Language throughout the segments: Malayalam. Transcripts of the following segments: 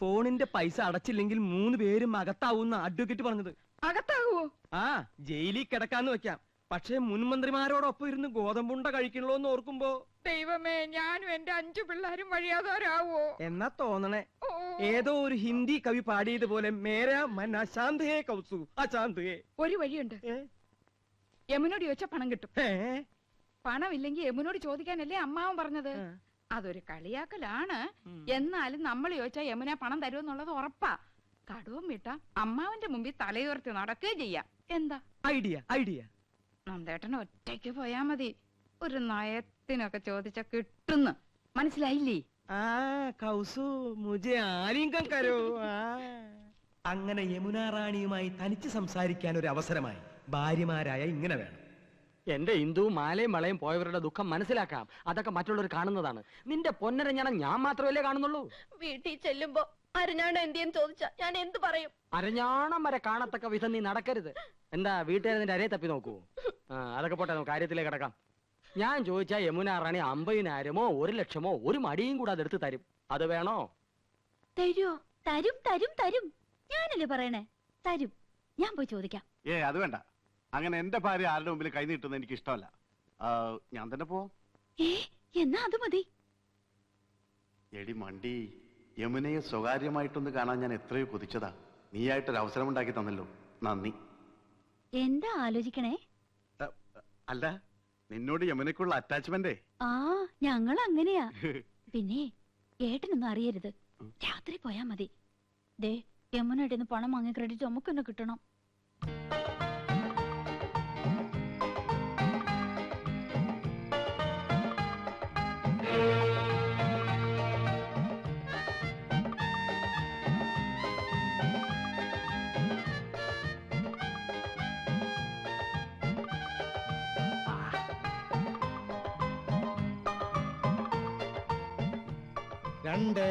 ഫോണിന്റെ പൈസ അടച്ചില്ലെങ്കിൽ മൂന്ന് പേരും അകത്താവൂന്ന അഡ്വക്കേറ്റ് പറഞ്ഞത്. അകത്താകുവോ ആ ജയിലിൽ കിടക്കാന്ന് വെക്കാം. പക്ഷേ മുൻമന്ത്രിമാരോടൊപ്പം ഇരുന്ന് ഗോതമ്പുണ്ട കഴിക്കണല്ലോ എന്ന് ഓർക്കുമ്പോ ദൈവമേ ഞാനും എന്റെ അഞ്ചു പിള്ളേരും വഴിയാതോരാവോ എന്നാ തോന്നണേ. ഏതോ ഒരു ഹിന്ദി കവി പാടിയതുപോലെ മേരാ മൻ കൗസു ഒരു വഴിയുണ്ട്? യമുനോട് ചോദിച്ചാ പണം കിട്ടും? പണമില്ലെങ്കിൽ യമുനോട് ചോദിക്കാനല്ലേ അമ്മാവൻ പറഞ്ഞത്. അതൊരു കളിയാക്കലാണ്. എന്നാലും നമ്മൾ ചോദിച്ചാൽ യമുന പണം തരുമെന്നുള്ളത് ഉറപ്പാ. കടവും വിട്ട അമ്മാവന്റെ മുമ്പിൽ തലയുയർത്തി നടക്കുകയും ചെയ്യാം. എന്താ? Idea idea. നന്ദേട്ടൻ ഒറ്റയ്ക്ക് പോയാ മതി. ഒരു നയത്തിനൊക്കെ ചോദിച്ച കിട്ടുന്നു. മനസ്സിലായില്ലേ? ആ കൗസു മുജെ ആലിംഗം കരോ. അങ്ങനെ യമുന റാണിയുമായി തനിച്ച് സംസാരിക്കാൻ ഒരു അവസരമായി. ഭാര്യമാരായ ഇങ്ങനെ വേണം. എന്റെ ഹിന്ദു മാലയും വളയും പോയവരുടെ ദുഃഖം മനസ്സിലാക്കാം. അതൊക്കെ മറ്റുള്ളവർ കാണുന്നതാണ്. നിന്റെ പൊന്നരഞ്ഞണം ഞാൻ മാത്രമല്ലേ കാണുന്നുള്ളൂ? വീട്ടിൽ ചെല്ലുമ്പോ അരഞ്ഞാണ് എന്തിയെന്ന് ചോദിച്ചാ ഞാൻ എന്ത് പറയും? അരഞ്ഞാണം വരെ കാണത്തക്ക വിധം നീ നടക്കരുത്. എന്താ വീട്ടുകാരെ നിന്റെ അരയെ തപ്പി നോക്കൂ? ആ അതൊക്കെ പോട്ടെ നമുക്ക് കാര്യത്തിലേക്ക് കിടക്കാം. ഞാൻ ചോദിച്ചാ യമുന റാണി അമ്പതിനായിരമോ ഒരു ലക്ഷമോ ഒരു മടിയും കൂടെ അതെടുത്ത് തരും. അത് വേണോ? തരുമോ തരും തരും തരും. ഞാനല്ലേ പറയണേ? തരും. ഞാൻ പോയി ചോദിക്കാം. ഏ അത് വേണ്ട. അങ്ങനെ എന്റെ ഭാര്യ ആരുടെ മുമ്പിൽ കൈ നീട്ടുന്നത് എനിക്ക് ഇഷ്ടമല്ല. ഞാൻ തന്നെ പോവാം. ഏ എന്നാ അത് മതി. എടി മണ്ടി യമുനയെ സ്വകാര്യമായിട്ടൊന്ന് കാണാൻ ഞാൻ എത്രയോ കൊതിച്ചതാ. നീയായിട്ടൊരു അവസരം ഉണ്ടാക്കി തന്നല്ലോ. നന്ദി. എന്താ ആലോചിക്കണേ? അല്ല നിന്നോട് യമുനക്കുള്ള അറ്റാച്ച്മെന്റേ ആ ഞങ്ങൾ അങ്ങനെയാ പിന്നെ ഏട്ടനൊന്നും അറിയരുത്. രാത്രി പോയാ മതി. ദേ യമുനയുടെ പണം വാങ്ങിയ ക്രെഡിറ്റ് നമുക്കൊന്ന് കിട്ടണം. രണ്ട്.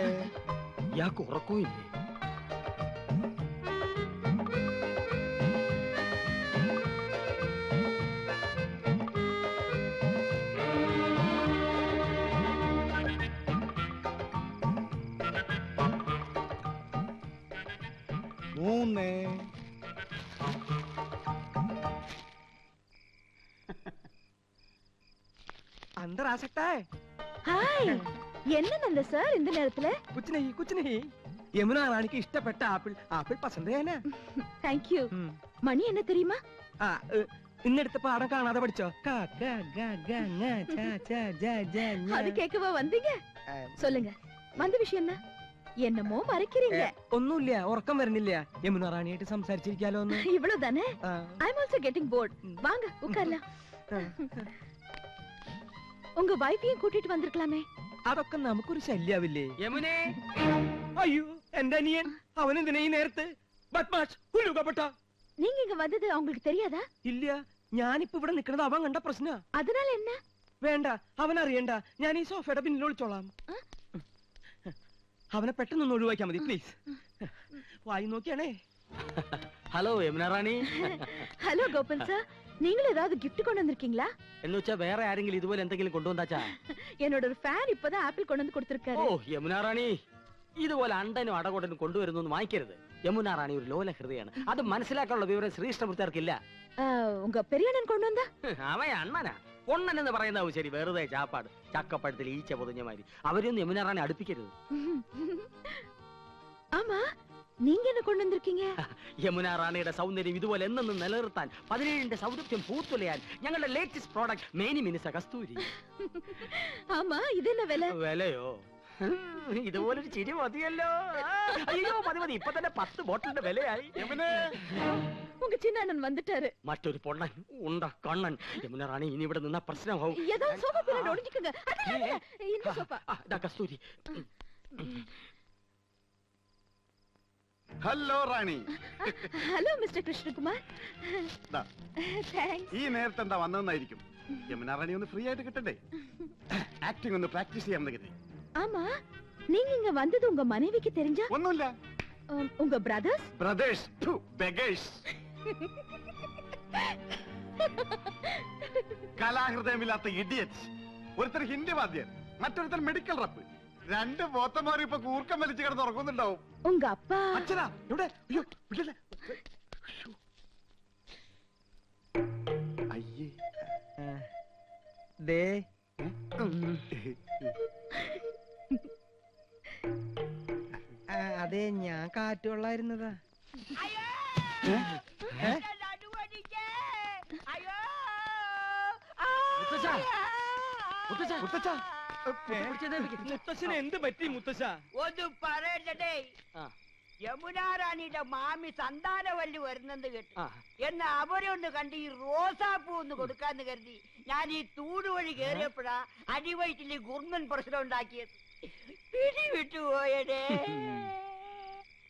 ഇയാൾക്ക് ഉറക്കവും മൂന്ന്. അന്തരാസക്താ. ഹായ് എന്നല്ല സാർ இந்த நேரத்துல कुछ नहीं कुछ नहीं യമുന റാണിക്ക് ഇഷ്ടപ്പെട്ട ആപ്പിൾ ആപ്പിൾ പസന്ത് ചെയ്യാനാ தேங்க் யூ மணி என்ன தெரியுமா ആ ഏ, ഇന്നെടുത്ത പാഠം കാണാതെ പഠിച്ചോ ക, ഗ, ഗ, ഗ, ങ, ച, ച, ജ, ജ, ഞ. அது கேட்கவா வந்தீங்க ആ, சொல்லுங்க வந்த விஷயம் என்ன என்னமோ மறைக்கிறீங்க ഒന്നുമില്ല ഉറക്കം വരുന്നില്ല യമുന റാണിയായിട്ട് സംസാരിച്ചിരിക്കാലോ ഒന്ന് இவ்வளவுதானே ആ, I am also getting bored வாங்க உட்காரலாம் ആ. உங்க வைஃபையும் கூட்டிட்டு வந்திருக்கலாமே അതൊക്കെ നമുക്കൊരു ശല്യാവില്ലേ യമുനെ അയ്യോ എന്റെ അനിയൻ അവനെന്തിനാ ഈ നേരത്ത് ബദ്മാഷ് ഹുലുകപ്പെട്ട நீங்க இங்க வந்தது அவங்களுக்கு தெரியாதா ഇല്ല ഞാനിപ്പോ ഇവിടെ നിക്കണത് അവൻ കണ്ട പ്രശ്ന அதனால என்ன വേണ്ട അവൻ അറിയണ്ട ഞാൻ ഈ സോഫയുടെ പിന്നിൽ ഒളിച്ചോളാം അവനെ പെട്ടെന്ന് ഒഴിവാക്കിയാ മതി പ്ലീസ് വായി നോക്കിയാണേ hello Yamuna Rani hello Gopan sir நீங்களும் ஏதாவது gift கொண்டு வந்திருக்கீங்களா എന്ന് വെച്ചാ വേറെ ആരെങ്കിലും ഇതുപോലെ എന്തെങ്കിലും കൊണ്ടുവന്നാച്ചാ என்னோட ஒரு ஃபேன் இப்பதான் ஆப்பிள் கொண்டு வந்து ഓ கொடுத்திருக்காரு യമുന റാണി ഇതുപോലെ അണ്ടനും അടകൊണ്ടനും കൊണ്ടുവരുന്നു എന്ന് വാങ്ങിക്കരുത് യമുന റാണി ഒരു ലോല ഹൃദയാണ് അത് മനസ്സിലാക്കാനുള്ള വിവരം ശ്രീകൃഷ്ണപുരത്താർക്കില്ല ஆ, உங்க பெரிய அண்ணன் கொண்டு வந்தா അവൻ അണ്ണനാ പൊണ്ണൻ എന്ന് പറയുന്നതാവും ശരി വെറുതെ ചാപ്പാട് ചക്കപ്പഴത്തിൽ ഈച്ച പൊതിഞ്ഞ മാതിരി അവരൊന്നും യമുന റാണി അടുപ്പിക്കരുത് ஆமா நீங்க என்ன கொண்டு வந்திருக்கீங்க യമുന റാണിയുടെ സൗന്ദര്യം ഇതുപോലെ എന്നെന്നും നിലനിർത്താൻ പതിനേഴിന്റെ സൗന്ദര്യം പൂത്തുലയാൻ ഞങ്ങളുടെ ലേറ്റസ്റ്റ് പ്രോഡക്റ്റ് മേനി മിനിസ കസ്തൂരി ஆமா இது என்ன விலை വിലയോ ഇതുപോലൊരു ചിരി മതിയല്ലോ ആ, അയ്യോ മതി മതി ഇപ്പൊ തന്നെ പത്ത് ബോട്ടിലിന്റെ വിലയായി യമുനേ உங்க சின்ன அண்ணன் வந்துட்டாரு മറ്റൊരു പൊണ്ണൻ ഉണ്ട കണ്ണൻ യമുന റാണി ഇനി ഇവിടെ നിന്ന പ്രശ്നമാവും ஏதாவது சோஃபா பின்னாடி ஒளிஞ்சுக்கோங்க அதெல்லாம் இல்ல. இந்த சோஃபா ആ, ദാ കസ്തൂരി hello Rani hello mister Krishnakumar ദാ, தேங்க்ஸ் ഈ നേരത്തെ എന്താ വന്നതെന്നായിരിക്കും യമുന റാണി ഒന്ന് ഫ്രീ ആയിട്ട് കിട്ടണ്ടേ ആക്ടിംഗ് ഒന്ന് പ്രാക്ടീസ് ചെയ്യാമെന്ന് കരുതി ஆமா நீங்க இங்க வந்தது உங்க மனைவிக்கு தெரிஞ்சா ഒന്നുമില്ല உம், உங்க பிரதர்ஸ் ബ്രദേഴ്സ് ബെഗേഴ്സ് കലാഹൃദയമില്ലാത്ത ഇഡിയറ്റ് ഒരുത്തർ ഹിന്ദി വാദ്യർ മറ്റൊരുത്തർ മെഡിക്കൽ റപ്പ് രണ്ട് പോത്തമാരും ഇപ്പൊ കൂർക്കം വലിച്ചു കിടന്ന് ഉറങ്ങുന്നുണ്ടാവും. അപ്പാ അച്ഛനാ ഇവിടെ അയ്യോ വിടല്ലേ. അയ്യേ. ദേ. ആ, അതെ ഞാൻ കാറ്റുകൊള്ളായിരുന്നതാ ഏ? മുത്തച്ഛാ, എന്ത് പറ്റി ഒന്ന് യമുനാറാണിയുടെ മാമി സന്താനവല്ലി വരുന്നെന്ന് കേട്ടു. എന്ന് അവരെ ഒന്ന് കണ്ട് ഈ റോസാപ്പൂ ഒന്ന് കൊടുക്കാന്ന് കരുതി. ഞാൻ ഈ തൂട് വഴി കേറിയപ്പോഴാ അടിവയറ്റിൽ ഗുർമൻ പ്രശ്നം ഉണ്ടാക്കിയത്. പിടി വിട്ടുപോയടേ